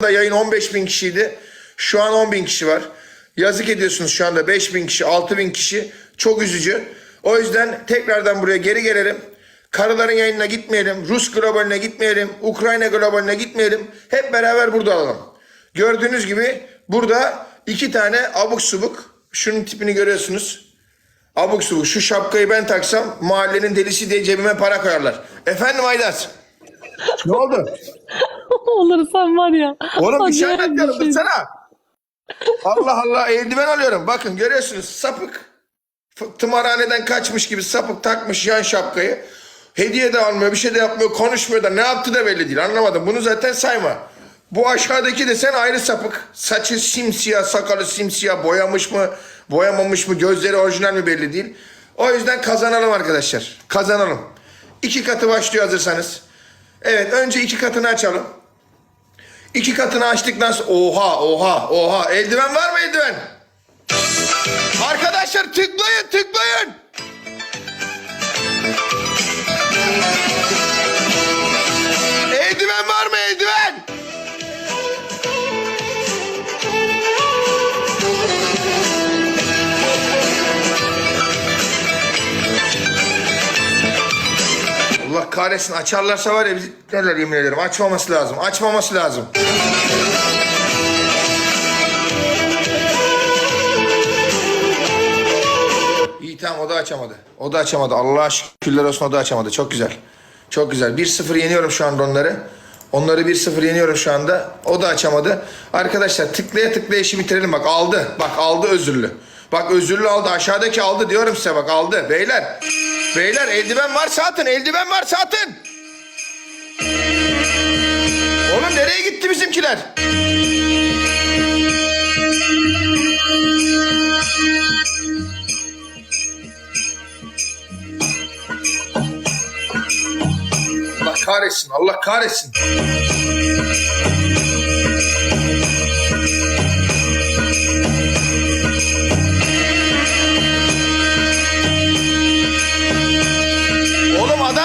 da yayın 15 bin kişiydi. Şu an 10 bin kişi var. Yazık ediyorsunuz şu anda 5 bin kişi, 6 bin kişi. Çok üzücü. O yüzden tekrardan buraya geri gelelim. Karıların yayınına gitmeyelim. Rus globaline gitmeyelim. Ukrayna globaline gitmeyelim. Hep beraber burada alalım. Gördüğünüz gibi burada iki tane abuk subuk. Şunun tipini görüyorsunuz. Abuk subuk. Şu şapkayı ben taksam mahallenin delisi diye cebime para koyarlar. Efendim Aydas. Ne oldu? Olur sen var ya. Oğlum bir şey Acayip anlatıyorum. şey. Dursana. Allah Allah eldiven alıyorum. Bakın görüyorsunuz sapık. Tımarhaneden kaçmış gibi sapık takmış yan şapkayı. Hediye de almıyor, bir şey de yapmıyor, konuşmuyor da ne yaptı da belli değil. Anlamadım. Bunu zaten sayma. Bu aşağıdaki de sen ayrı sapık. Saçı simsiyah, sakalı simsiyah, boyamış mı, boyamamış mı, gözleri orijinal mi belli değil. O yüzden kazanalım arkadaşlar. Kazanalım. İki katı başlıyor hazırsanız. Evet önce iki katını açalım. İki katını açtıktan sonra oha oha oha eldiven var mı eldiven? Arkadaşlar tıklayın tıklayın. Kahretsin açarlarsa var ya biz derler yemin ederim açmaması lazım açmaması lazım. İyi tamam o da açamadı. O da açamadı. Allah'a şükürler olsun o da açamadı. Çok güzel. Çok güzel. 1-0 yeniyorum şu anda onları. Onları 1-0 yeniyorum şu anda. O da açamadı. Arkadaşlar tıklaya tıklaya işi bitirelim. Bak aldı. Bak aldı özürlü. Bak özürlü aldı. Aşağıdaki aldı diyorum size bak aldı. Beyler. Beyler eldiven varsa atın. Eldiven varsa atın. Oğlum nereye gitti bizimkiler? Allah kahretsin. Allah kahretsin.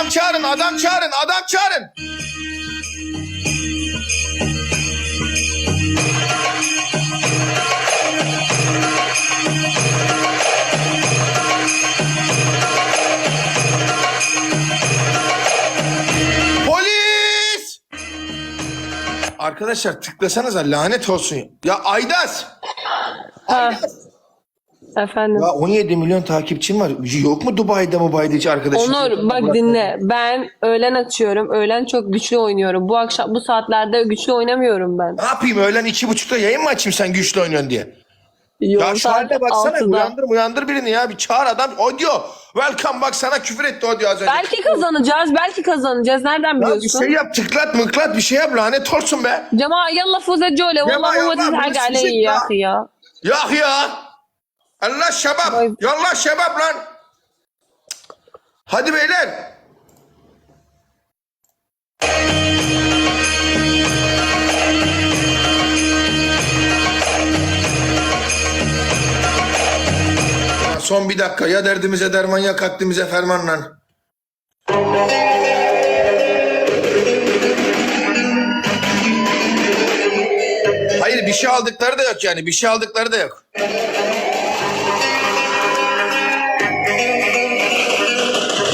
Adam çağırın, adam çağırın, adam çağırın. Polis! Arkadaşlar tıklasanıza lanet olsun. Ya Aydas! Ha. Efendim. Ya 17 milyon takipçim var. Yok mu Dubai'de Mubai'de hiç arkadaşım? Onur bak dinle. Ben öğlen açıyorum. Öğlen çok güçlü oynuyorum. Bu akşam bu saatlerde güçlü oynamıyorum ben. Ne yapayım öğlen iki buçukta yayın mı açayım sen güçlü oynuyorsun diye? Yok, Ya şu haline baksana 6'da. uyandır uyandır birini ya bir çağır adam o diyor. Welcome bak sana küfür etti o diyor az önce. Belki kazanacağız. Belki kazanacağız. Nereden Ya bir biliyorsun? şey yap tıklat mıklat bir şey yap lanet olsun be. Cema yalla fuze bunu gale sizin ya. ya. ya. Allah şebap. Vay. Yallah şebap lan. Hadi beyler. Ya Son bir dakika ya derdimize derman ya katlimize ferman lan. Hayır bir şey aldıkları da yok yani bir şey aldıkları da yok.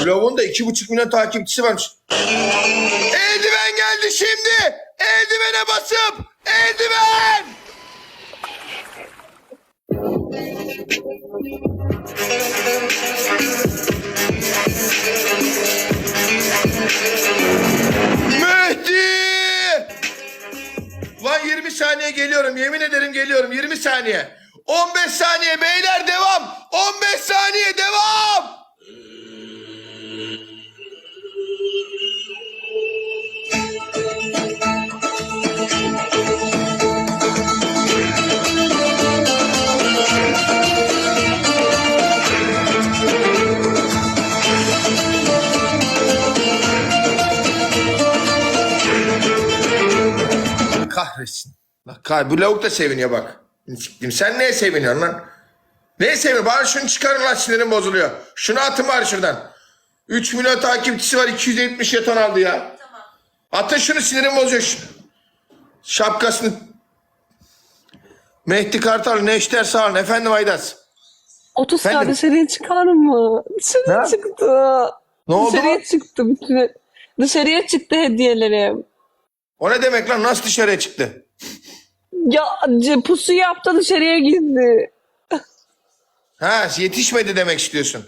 Vlogun da iki buçuk milyon takipçisi varmış. Eldiven geldi şimdi. Eldivene basıp eldiven. Mehdi! Lan 20 saniye geliyorum. Yemin ederim geliyorum. 20 saniye. 15 saniye beyler devam. 15 saniye devam. Kahretsin. Bak kah bu lavuk da seviniyor bak. Siktim. Sen neye seviniyorsun lan? Neye seviniyorsun? Bari şunu çıkarın lan sinirim bozuluyor. Şunu atın bari şuradan. 3 milyon takipçisi var 270 jeton aldı ya. Atın şunu sinirim bozuyor. Şunu. Şapkasını Mehdi Kartal, Neşter Sağın. Efendim Aydas. 30 Efendim? saat dışarıya çıkar mı? Dışarıya Ne? çıktı. Ne oldu Dışarıya mu? çıktı bütün. Dışarıya çıktı hediyelerim. O ne demek lan? Nasıl dışarıya çıktı? Ya c- pusu yaptı dışarıya gitti. Ha yetişmedi demek istiyorsun.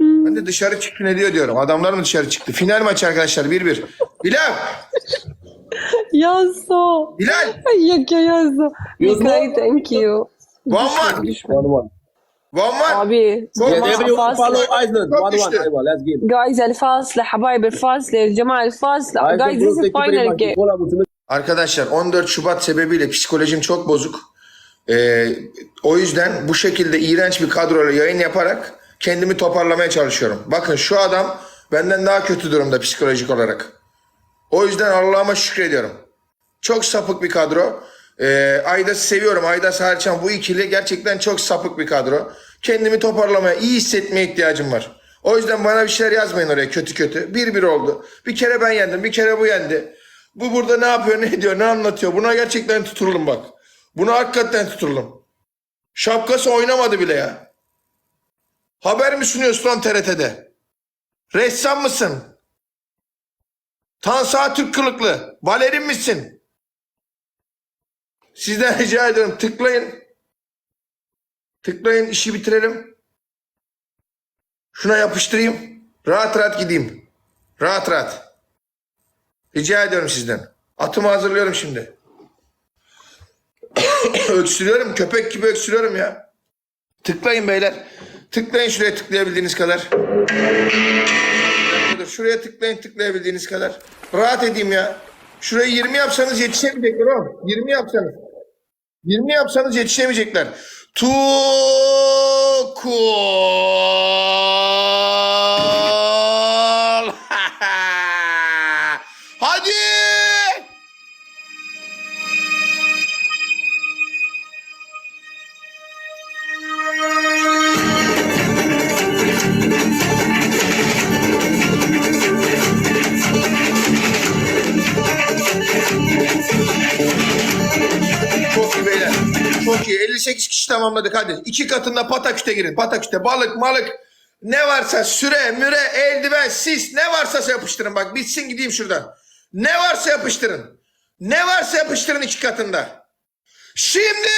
Ben de dışarı çıktı ne diyor diyorum. Adamlar mı dışarı çıktı? Final maçı arkadaşlar 1-1. Bilal! Yaso. Bilal! Yok ya Yaso. Yaso. Okay, thank you. One one! Düşme. One one. One one! Abi. Çok Yeah, جماعة everyone follow فاصلة. Iceland. Çok One one. güçlü. Aywa, let's game. Guys الفاصلة حبايب الفاصلة يا جماعة الفاصلة Iceland guys this bro, is thank you very final much. game Kola mulțumesc. Arkadaşlar 14 Şubat sebebiyle psikolojim çok bozuk. Ee, o yüzden bu şekilde iğrenç bir kadroyla yayın yaparak kendimi toparlamaya çalışıyorum. Bakın şu adam benden daha kötü durumda psikolojik olarak. O yüzden Allah'ıma şükrediyorum. Çok sapık bir kadro. Ee, Aydas'ı seviyorum. Aydas Harçan bu ikili gerçekten çok sapık bir kadro. Kendimi toparlamaya, iyi hissetmeye ihtiyacım var. O yüzden bana bir şeyler yazmayın oraya kötü kötü. Bir bir oldu. Bir kere ben yendim, bir kere bu yendi. Bu burada ne yapıyor, ne ediyor, ne anlatıyor. Buna gerçekten tutulun bak. Buna hakikaten tutulun. Şapkası oynamadı bile ya. Haber mi sunuyorsun lan TRT'de? Ressam mısın? Tansa Türk kılıklı. Balerin misin? Sizden rica ediyorum tıklayın. Tıklayın işi bitirelim. Şuna yapıştırayım. Rahat rahat gideyim. Rahat rahat. Rica ediyorum sizden. Atımı hazırlıyorum şimdi. öksürüyorum. Köpek gibi öksürüyorum ya. Tıklayın beyler. Tıklayın şuraya tıklayabildiğiniz kadar. Dur, şuraya tıklayın tıklayabildiğiniz kadar. Rahat edeyim ya. Şurayı 20 yapsanız yetişemeyecekler oğlum. 20 yapsanız. 20 yapsanız yetişemeyecekler. Tukul. Çok iyi. 58 kişi tamamladık hadi. İki katında pataküte girin. Pataküte balık malık ne varsa süre müre eldiven sis ne varsa yapıştırın. Bak bitsin gideyim şuradan. Ne varsa yapıştırın. Ne varsa yapıştırın iki katında. Şimdi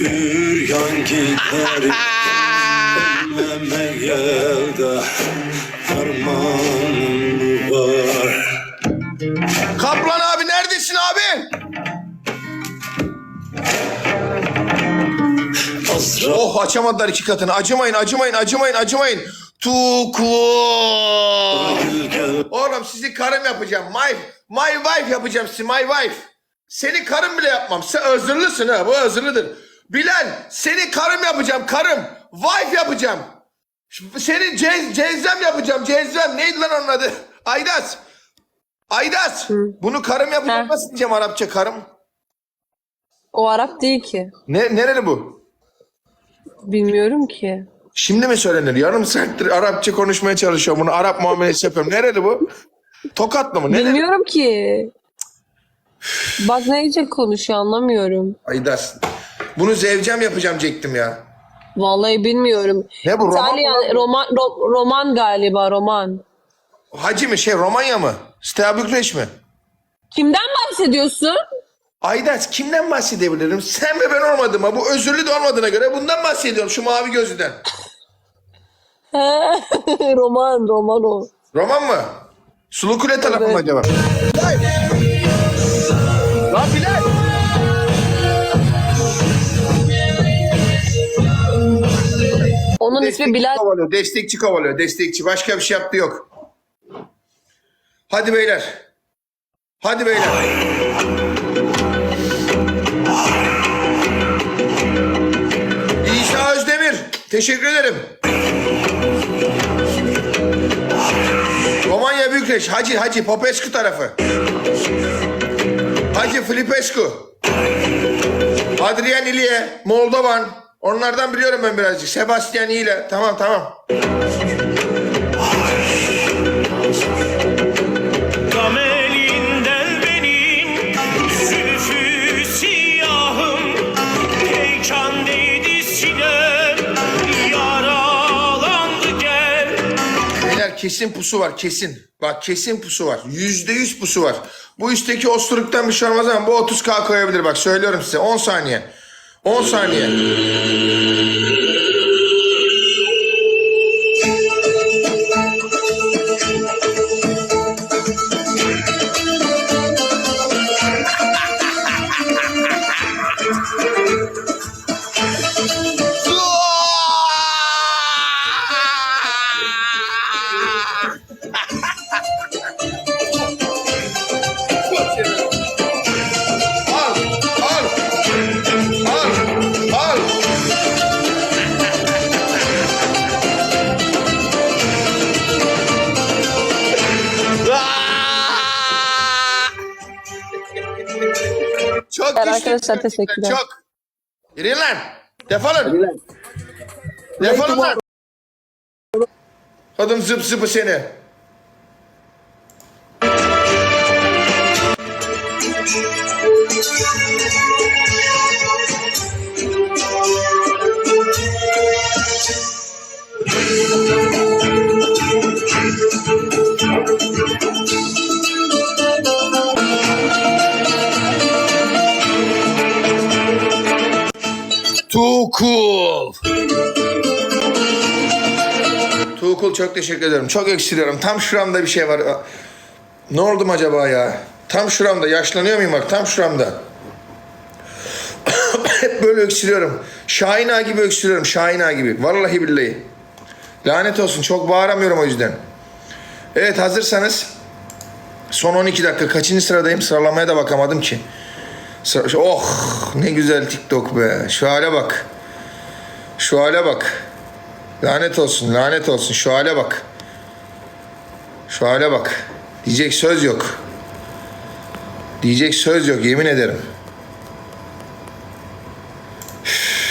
üryan giderim Ölmeme yelde Fermanım var Kaplan abi neredesin abi? Azra Oh açamadılar iki katını. Acımayın, acımayın, acımayın, acımayın. Tukul. gel Oğlum sizi karım yapacağım. My, my wife yapacağım sizi, my wife. Seni karım bile yapmam. Sen özürlüsün ha, bu özürlüdür. Bilal, seni karım yapacağım, karım. Wife yapacağım. Seni cez, cezvem yapacağım, cezvem. Neydi lan onun adı? Aydas. Aydas. Bunu karım yapacağım. Nasıl diyeceğim Arapça karım? O Arap değil ki. Ne, nereli bu? Bilmiyorum ki. Şimdi mi söylenir? Yarım saattir Arapça konuşmaya çalışıyorum. Bunu Arap muamelesi yapıyorum. Nereli bu? Tokatlı mı? Nereli? Bilmiyorum ki. Bak neyce konuşuyor anlamıyorum. Aydas. Bunu zevcem yapacağım Cektim ya. Vallahi bilmiyorum. Ne bu, roman mı bu? roman, ro- roman galiba roman. Hacı mı şey Romanya mı? Steaua Bükreş mi? Kimden bahsediyorsun? Aydas kimden bahsedebilirim? Sen ve ben olmadım ha. Bu özürlü de olmadığına göre bundan bahsediyorum. Şu mavi gözlüden. roman, roman o. Roman mı? Sulu Kule tarafı mı Evet. acaba? Onun ismi Bilal. kovalıyor. Destekçi kovalıyor. Destekçi. Başka bir şey yaptı yok. Hadi beyler. Hadi beyler. İsa Özdemir. Teşekkür ederim. Romanya Bükreş. Hacı Hacı Popescu tarafı. Hacı Filipescu. Adrian İliye, Moldovan. Onlardan biliyorum ben birazcık. Sebastian İle. Tamam tamam. Gam elinden benim zülfü siyahım Peykan değdi sinem yaralandı gel Beyler kesin pusu var kesin. Bak kesin pusu var. Yüzde yüz pusu var. Bu üstteki osturuktan bir şey olmaz ama bu 30k koyabilir bak söylüyorum size 10 saniye. 10 saniye. Arkadaşlar, teşekkürler. Çok. Yürüyün lan. Defolun. Defolun lan. Kadın zıp zıpı seni. Too cool. Too cool çok teşekkür ederim. Çok öksürüyorum. Tam şuramda bir şey var. Ne oldum acaba ya? Tam şuramda. Yaşlanıyor muyum bak? Tam şuramda. Hep böyle öksürüyorum. Şahin Ağa gibi öksürüyorum. Şahin Ağa gibi. Vallahi billahi. Lanet olsun. Çok bağıramıyorum o yüzden. Evet hazırsanız son 12 dakika. Kaçıncı sıradayım? Sıralamaya da bakamadım ki. Oh ne güzel TikTok be. Şu hale bak. Şu hale bak. Lanet olsun, lanet olsun. Şu hale bak. Şu hale bak. Diyecek söz yok. Diyecek söz yok yemin ederim. It's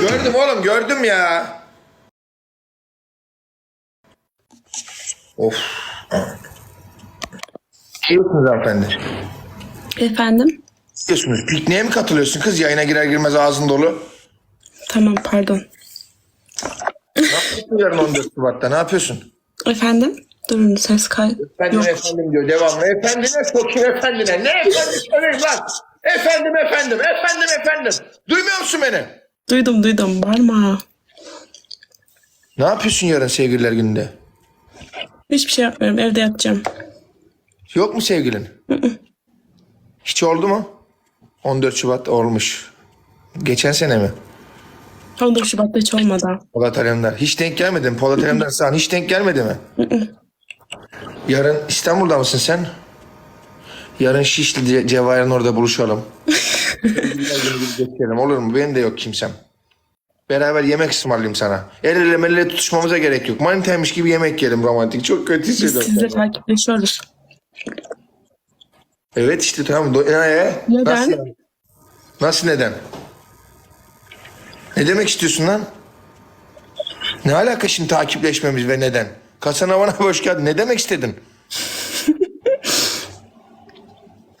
Gördüm oğlum gördüm ya. Of. Diyorsunuz hanımefendi. Efendim? Diyorsunuz. Pikniğe mi katılıyorsun kız yayına girer girmez ağzın dolu? Tamam pardon. Ne yapıyorsun yarın 14 Şubat'ta ne yapıyorsun? Efendim? Durun ses kay... Efendim Yok. efendim diyor devamlı. Efendine sokayım efendine. Ne efendim lan? Efendim efendim efendim efendim. Duymuyor musun beni? Duydum duydum bağırma. Ne yapıyorsun yarın sevgililer gününde? Hiçbir şey yapmıyorum evde yatacağım. Yok mu sevgilin? Hiç oldu mu? 14 Şubat olmuş. Geçen sene mi? 14 Şubat'ta hiç olmadı. Polat Alemdar. Hiç denk gelmedi mi? Polat Alemdar sana hiç denk gelmedi mi? Yarın İstanbul'da mısın sen? Yarın Şişli Ce- Cevahir'in orada buluşalım. Geçelim olur mu? Benim de yok kimsem. Beraber yemek ısmarlayayım sana. El ele mel ele tutuşmamıza gerek yok. Manitaymış gibi yemek yiyelim romantik. Çok kötü Biz hissediyorum. sizle takipleşiyoruz. Evet işte tamam. Do- Ee, Neden? Nasıl, yani? Nasıl neden? Ne demek istiyorsun lan? Ne alaka şimdi takipleşmemiz ve neden? Kasanavana hoş geldin. Ne demek istedin?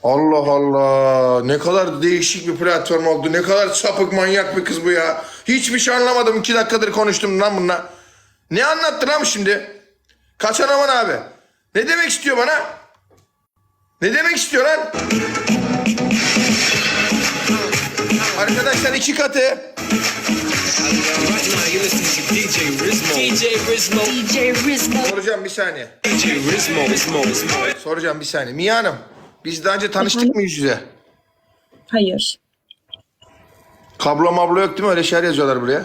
Allah Allah. Ne kadar değişik bir platform oldu. Ne kadar sapık manyak bir kız bu ya. Hiçbir şey anlamadım. İki dakikadır konuştum lan bununla. Ne anlattı lan şimdi? Kaçanaman abi. Ne demek istiyor bana? Ne demek istiyor lan? Arkadaşlar iki katı. DJ Rizmo. Soracağım bir saniye. DJ Rizmo. Soracağım bir saniye. Mia Hanım. Biz daha önce tanıştık mı yüz yüze? Hayır. Kablo mablo yok değil mi? Öyle şeyler yazıyorlar buraya.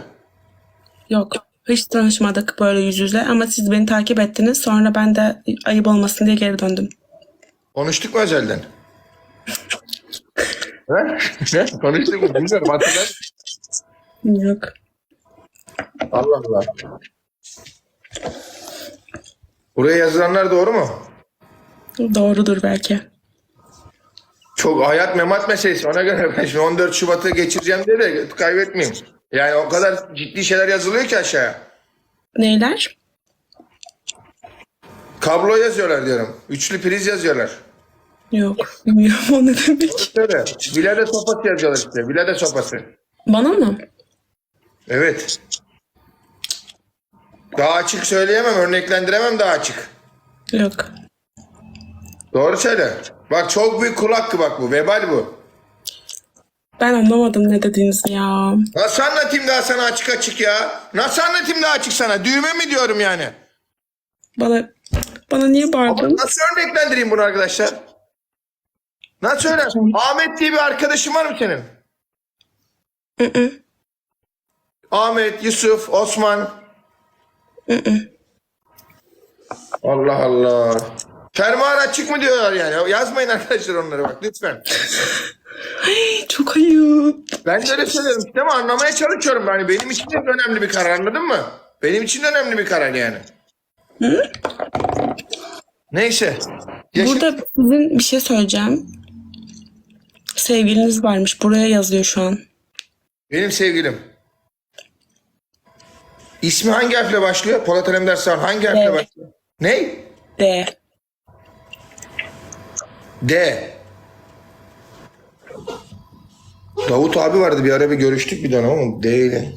Yok. Hiç tanışmadık böyle yüz yüze ama siz beni takip ettiniz. Sonra ben de ayıp olmasın diye geri döndüm. Konuştuk mu özelden? He? ne? Konuştuk mu? Bilmiyorum hatırlar. Yok. Allah Allah. Buraya yazılanlar doğru mu? Doğrudur belki. Çok hayat memat meselesi. Ona göre ben şimdi 14 Şubat'ı geçireceğim diye de kaybetmeyeyim. Yani o kadar ciddi şeyler yazılıyor ki aşağıya. Neyler? Kablo yazıyorlar diyorum. Üçlü priz yazıyorlar. Yok. Bilmiyorum o ne demek. Öyle. Bilade sopası yazıyorlar işte. Bilade sopası. Bana mı? Evet. Daha açık söyleyemem, örneklendiremem daha açık. Yok. Doğru söyle. Bak çok büyük kul hakkı bak bu. Vebal bu. Ben anlamadım ne dediğinizi ya. Nasıl anlatayım daha sana açık açık ya? Nasıl anlatayım daha açık sana? Düğme mi diyorum yani? Bana bana niye Ama bağırdın? nasıl örneklendireyim bunu arkadaşlar? Nasıl öyle? Ahmet diye bir arkadaşın var mı senin? Ahmet, Yusuf, Osman. Allah Allah. Fermuar açık mı diyorlar yani? Yazmayın arkadaşlar onları bak lütfen. Çok ayıp. Ben de öyle söylüyorum işte ama anlamaya çalışıyorum. Yani benim için de önemli bir karar anladın mı? Benim için de önemli bir karar yani. Neyse. Yaşın- Burada sizin bir şey söyleyeceğim. Sevgiliniz varmış. Buraya yazıyor şu an. Benim sevgilim. İsmi hangi harfle başlıyor? Polat Alemdar Sağ hangi harfle başlıyor? Ne? D. D. Davut abi vardı bir ara bir görüştük bir dönem ama D ile.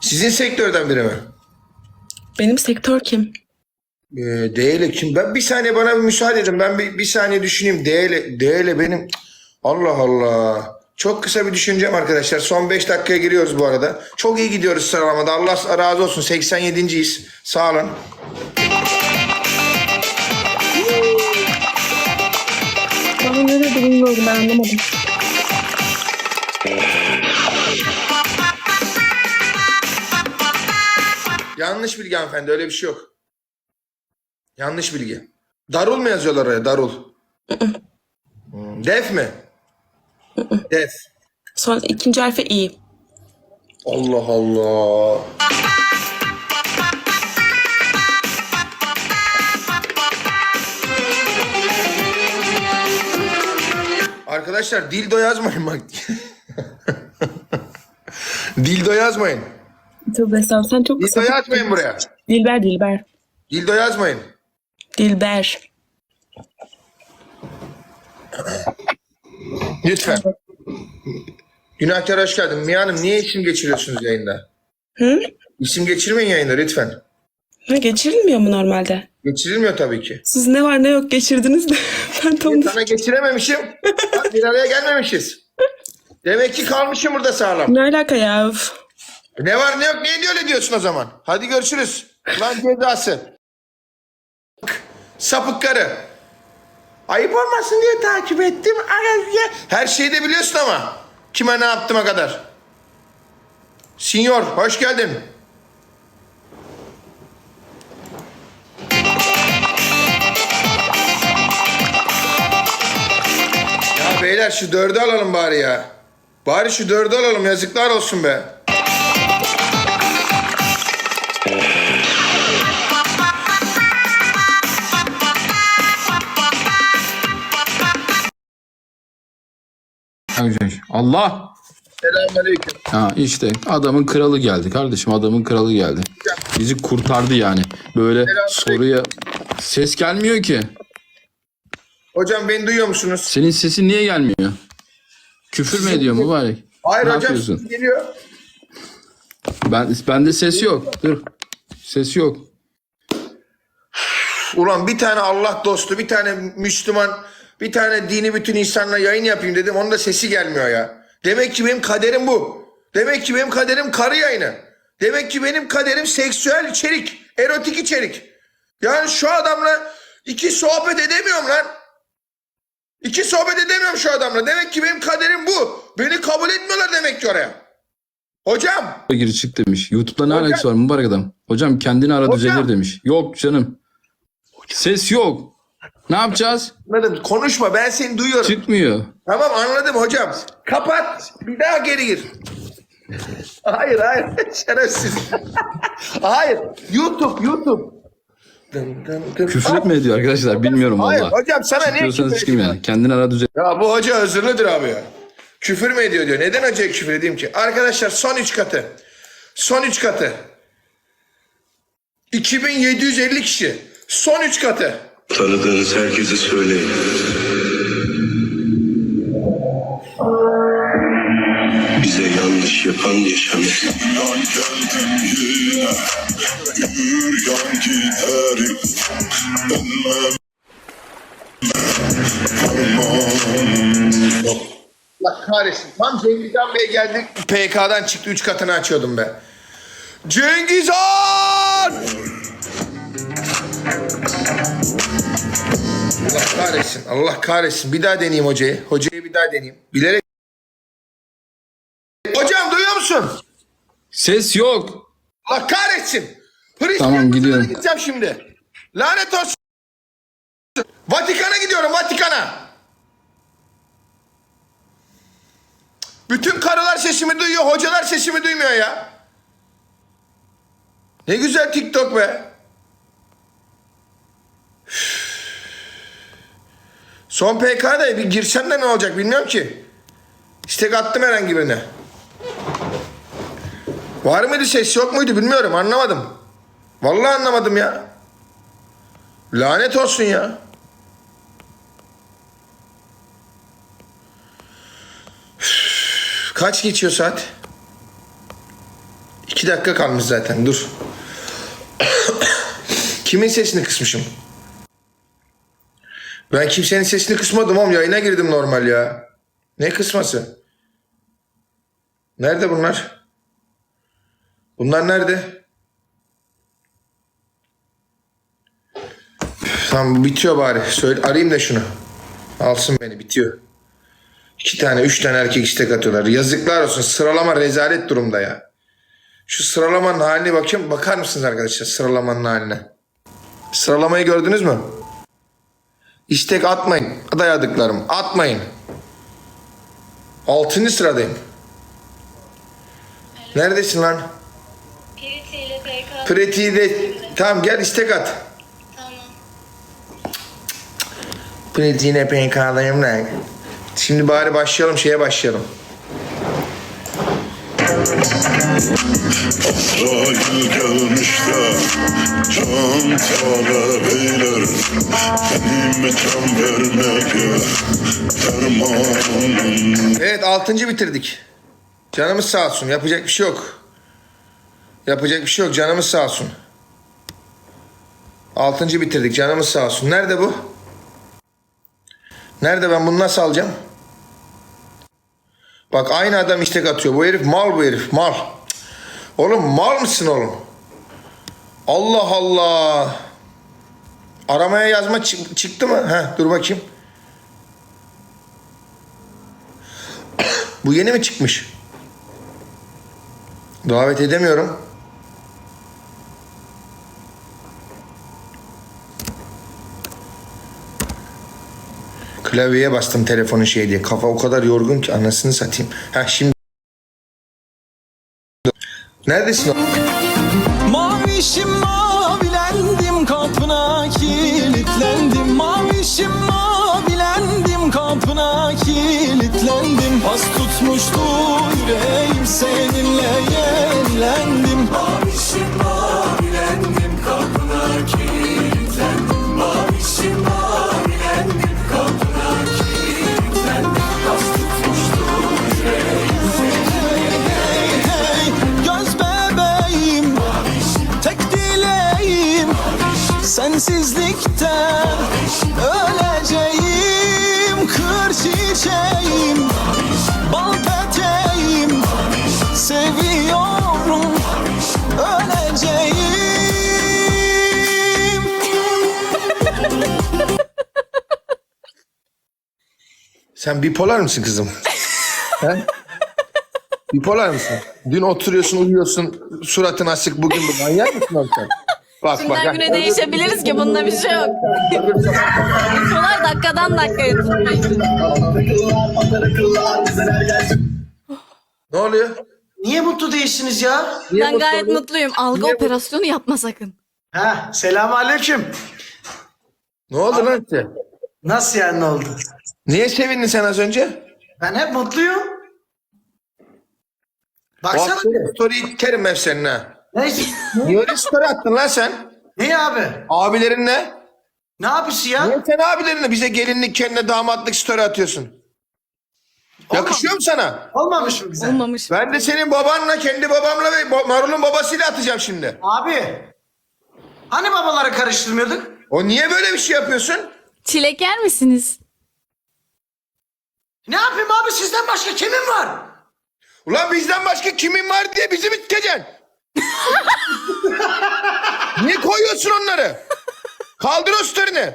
Sizin sektörden biri mi? Benim sektör kim? Ee, D ile kim? Ben bir saniye bana bir müsaade edin. Ben bir, bir saniye düşüneyim. D ile, D ile benim... Allah Allah. Çok kısa bir düşüneceğim arkadaşlar. Son 5 dakikaya giriyoruz bu arada. Çok iyi gidiyoruz sıralamada. Allah razı olsun. 87.yiz. Sağ olun. Bilmiyorum ben anlamadım. Yanlış bilgi hanımefendi. Öyle bir şey yok. Yanlış bilgi. Darul mu yazıyorlar oraya? Darul. Hmm, Def mi? Def. Sonra ikinci harfi İ. Allah Allah. Arkadaşlar dildo yazmayın bak. dildo yazmayın. Tövbe estağfurullah. Sen çok kısa. Dildo yazmayın buraya. Dilber, Dilber. Dildo yazmayın. Dilber. Lütfen. Günahkar hoş geldin. Miye Hanım niye isim geçiriyorsunuz yayında? Hı? İsim geçirmeyin yayında lütfen. Ha, geçirilmiyor mu normalde? Geçirilmiyor tabii ki. Siz ne var ne yok geçirdiniz de ben tam Sana geçirememişim. Bak, bir araya gelmemişiz. Demek ki kalmışım burada sağlam. Ne alaka ya? Üf. Ne var ne yok niye öyle diyorsun o zaman? Hadi görüşürüz. Lan cezası. Sapık karı. Ayıp olmasın diye takip ettim. Her şeyi de biliyorsun ama. Kime ne yaptığıma kadar. Sinyor hoş geldin. Ya beyler şu dördü alalım bari ya. Bari şu dördü alalım yazıklar olsun be. Allah! Selamünaleyküm. Ha işte adamın kralı geldi kardeşim adamın kralı geldi. Bizi kurtardı yani. Böyle soruya ses gelmiyor ki. Hocam beni duyuyor musunuz? Senin sesin niye gelmiyor? Küfür mü ediyor mübarek? Hayır ne hocam yapıyorsun? sesim geliyor. Ben bende ses yok. Dur. Ses yok. Ulan bir tane Allah dostu, bir tane Müslüman, bir tane dini bütün insanla yayın yapayım dedim. Onun da sesi gelmiyor ya. Demek ki benim kaderim bu. Demek ki benim kaderim karı yayını. Demek ki benim kaderim seksüel içerik, erotik içerik. Yani şu adamla iki sohbet edemiyorum lan. İki sohbet edemiyorum şu adamla. Demek ki benim kaderim bu. Beni kabul etmiyorlar demek ki oraya. Hocam. Gir çık demiş. YouTube'da ne Hocam- alakası var mübarek adam? Hocam kendini ara Hocam- düzelir demiş. Yok canım. Ses yok. Ne yapacağız? Anladım. Konuşma ben seni duyuyorum. Çıkmıyor. Tamam anladım hocam. Kapat. Bir daha geri gir. Hayır hayır. Şerefsiz. hayır. YouTube YouTube. Dın dın dın. Küfür mü ediyor arkadaşlar? Bilmiyorum Hayır valla. hocam sana ne Diyorsanız küfür çıkayım ediyor? yani. Kendini ara düzelt. Ya bu hoca özürlüdür abi ya. Küfür mü ediyor diyor. Neden hocaya küfür edeyim ki? Arkadaşlar son üç katı. Son üç katı. 2750 kişi. Son üç katı. Tanıdığınız herkese söyleyin. Bize yanlış yapan yaşamaz. Yan geldim yine Yürüyen giderim Önlem Allah kahretsin. Tam Cengizhan Bey geldi. PK'dan çıktı. Üç katını açıyordum be. Cengizhan! Allah kahretsin. Allah kahretsin. Bir daha deneyeyim hocayı. Hocayı bir daha deneyeyim. Bilerek. Hocam duyuyor musun? Ses yok. Allah kahretsin. Hristiyan Tamam, gidiyorum. gideceğim şimdi. Lanet olsun. Vatikan'a gidiyorum Vatikan'a. Bütün karılar sesimi duyuyor, hocalar sesimi duymuyor ya. Ne güzel TikTok be. Üf. Son PK'da bir girsen de ne olacak bilmiyorum ki. İstek attım herhangi birine. Var mıydı ses yok muydu bilmiyorum anlamadım. Vallahi anlamadım ya. Lanet olsun ya. Kaç geçiyor saat? İki dakika kalmış zaten dur. Kimin sesini kısmışım? Ben kimsenin sesini kısmadım oğlum yayına girdim normal ya. Ne kısması? Nerede bunlar? Bunlar nerede? Üf, Tamam bitiyor bari. Söyle, arayayım da şunu. Alsın beni bitiyor. İki tane, üç tane erkek istek atıyorlar. Yazıklar olsun. Sıralama rezalet durumda ya. Şu sıralamanın haline bakayım. Bakar mısınız arkadaşlar sıralamanın haline? Sıralamayı gördünüz mü? İstek atmayın. Dayadıklarım. Atmayın. Altıncı sıradayım. Neredesin lan? Preti de tamam gel istek at. Tamam. Preti'ne PK'dayım lan. Şimdi bari başlayalım şeye başlayalım. Azrail gelmiş de Can talebeyler Benim can vermeye Dermanım Evet altıncı bitirdik. Canımız sağ olsun. Yapacak bir şey yok. Yapacak bir şey yok. Canımız sağ olsun. Altıncı bitirdik. Canımız sağ olsun. Nerede bu? Nerede ben bunu nasıl alacağım? Bak aynı adam istek atıyor. Bu herif mal bu herif. Mal. Oğlum mal mısın oğlum? Allah Allah. Aramaya yazma çı- çıktı mı? Heh, dur bakayım. Bu yeni mi çıkmış? Davet edemiyorum. Klavyeye bastım telefonun şey diye. Kafa o kadar yorgun ki anasını satayım. Ha şimdi. Neredesin? Mavişim mavilendim kapına kilitlendim Mavişim mavilendim kapına kilitlendim Pas tutmuştu yüreğim seninle yenilendim Sen bipolar mısın kızım? He? Bipolar mısın? Dün oturuyorsun uyuyorsun suratın asık bugün bu manyak mısın oğlum sen? Bak bak. Günden güne değişebiliriz ki bunda bir şey yok. Diyorlar dakikadan dakikaya tutmayın. Ne oluyor? Niye mutlu değilsiniz ya? Ben gayet mutluyum. Algı operasyonu yapma sakın. Ha, selam aleyküm. Ne oldu lan size? Nasıl yani ne oldu? Niye sevindin sen az önce? Ben hep mutluyum. Baksana. attığın story'i terim hep senin ha. Ne? Niye öyle story attın lan sen? Ne abi? Abilerinle? Ne yapısı ya? Niye sen abilerinle bize gelinlik kendine damatlık story atıyorsun? Yakışıyor mu sana? Olmamış mı güzel? Olmamış. Ben de senin babanla, kendi babamla ve Bo- Marul'un babasıyla atacağım şimdi. Abi. Hani babaları karıştırmıyorduk? O niye böyle bir şey yapıyorsun? Çilek yer misiniz? Ne yapayım abi sizden başka kimin var? Ulan bizden başka kimin var diye bizi mi tükeceksin? niye koyuyorsun onları? Kaldır o story'ni.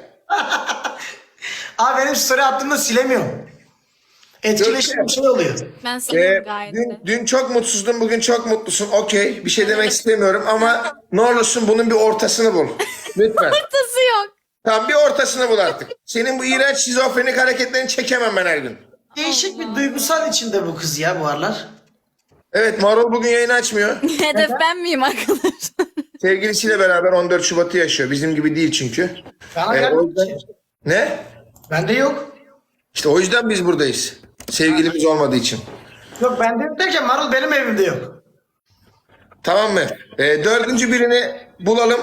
Abi benim story attığımda silemiyorum. Etkileşim bir şey oluyor. Ben Ee, sanıyorum gayet dün, de. dün çok mutsuzdun, bugün çok mutlusun. Okey, bir şey demek istemiyorum ama ne olursun bunun bir ortasını bul. Lütfen. Ortası yok. Tamam bir ortasını bul artık. Senin bu iğrenç şizofrenik hareketlerini çekemem ben her gün. Değişik bir duygusal içinde bu kız ya bu aralar. Evet Marul bugün yayını açmıyor. Hedef ben miyim arkadaşlar? Sevgilisiyle beraber 14 Şubat'ı yaşıyor. Bizim gibi değil çünkü. Bana Ee, gelmedi o yüzden- ki. Ne? Bende yok. İşte o yüzden biz buradayız. Sevgilimiz olmadığı için. Yok bende yok derken Marul benim evimde yok. Tamam mı? Ee, dördüncü birini bulalım.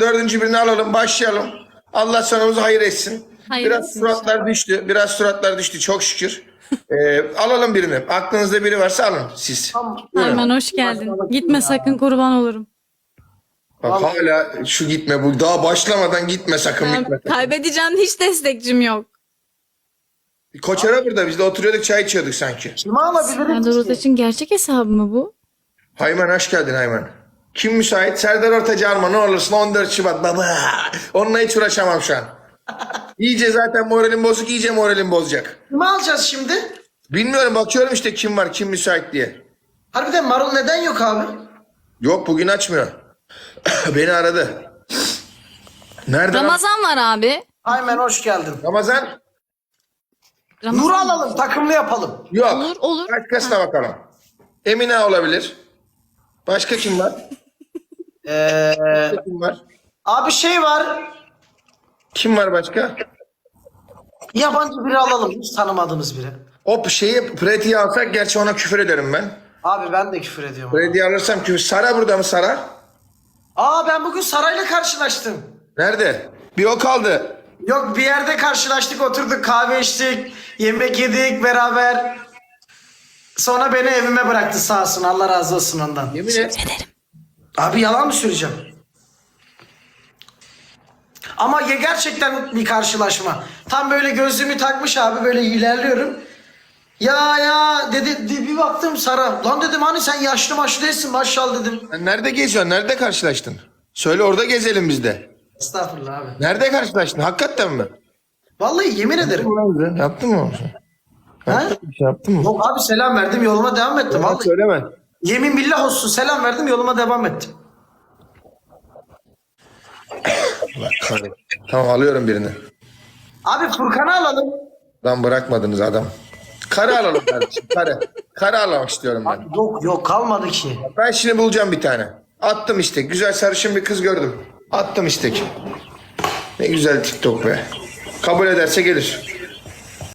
Dördüncü birini alalım. Başlayalım. Allah sonumuzu hayır etsin. Biraz suratlar düştü. Biraz suratlar düştü çok şükür. Ee, alalım birini. Aklınızda biri varsa alın siz. Buyurun. Ayman hoş geldin. Gitme sakın kurban olurum. Bak hala şu gitme bu. Daha başlamadan gitme sakın Ben gitme. sakın. kaybedeceğin hiç destekçim yok. Koçera burada. Biz de oturuyorduk çay içiyorduk sanki. Kimi alabilirim Serdar ki? Ortaç'ın gerçek hesabı mı bu? Hayman hoş geldin Hayman. Kim müsait? Serdar Ortaç alma ne olursun 14 Şubat baba. Onunla hiç uğraşamam şu an. İyice zaten moralim bozuk iyice moralim bozacak. Kimi alacağız şimdi? Bilmiyorum bakıyorum işte kim var kim müsait diye. Harbiden Marul neden yok abi? Yok bugün açmıyor. Beni aradı. Nerede? Ramazan. Var abi. Aymen hoş geldin. Ramazan? Ramazan. Nur'u alalım takımlı yapalım. Yok. Olur, olur. Başkasına bakalım. Emine olabilir. Başka kim var? Ee, Başka kim var? abi şey var. Kim var başka? Yabancı biri alalım. Hiç tanımadığımız biri. O şeyi pratiği alsak gerçi ona küfür ederim ben. Abi ben de küfür ediyorum. Pratiği alırsam küfür. Sara burada mı Sara? Aa ben bugün Saray'la karşılaştım. Nerede? Bir o kaldı. Yok bir yerde karşılaştık oturduk kahve içtik. Yemek yedik beraber. Sonra beni evime bıraktı sağ olsun Allah razı olsun ondan. Yemin et. Abi yalan mı söyleyeceğim? Ama ya gerçekten bir karşılaşma. Tam böyle gözlüğümü takmış abi böyle ilerliyorum. Ya ya dedi de- bir baktım Sara. Lan dedim hani sen yaşlı maşlı değilsin maşallah dedim. Sen nerede geziyorsun? Nerede karşılaştın? Söyle orada gezelim biz de. Estağfurullah abi. Nerede karşılaştın? Hakikaten mi? Vallahi yemin ederim. Yaptın mı? Ha? Bir şey yaptın mı? Yok abi selam verdim yoluma devam ettim. Vallahi. söyleme. Yemin billah olsun selam verdim yoluma devam ettim. Tamam alıyorum birini. Abi Furkan'ı alalım. Lan bırakmadınız adam. Karı alalım kardeşim. Karı. Karı almak istiyorum ben. Yok yok kalmadı ki. Ben şimdi bulacağım bir tane. Attım istek. Güzel sarışın bir kız gördüm. Attım istek. Ne güzel TikTok be. Kabul ederse gelir.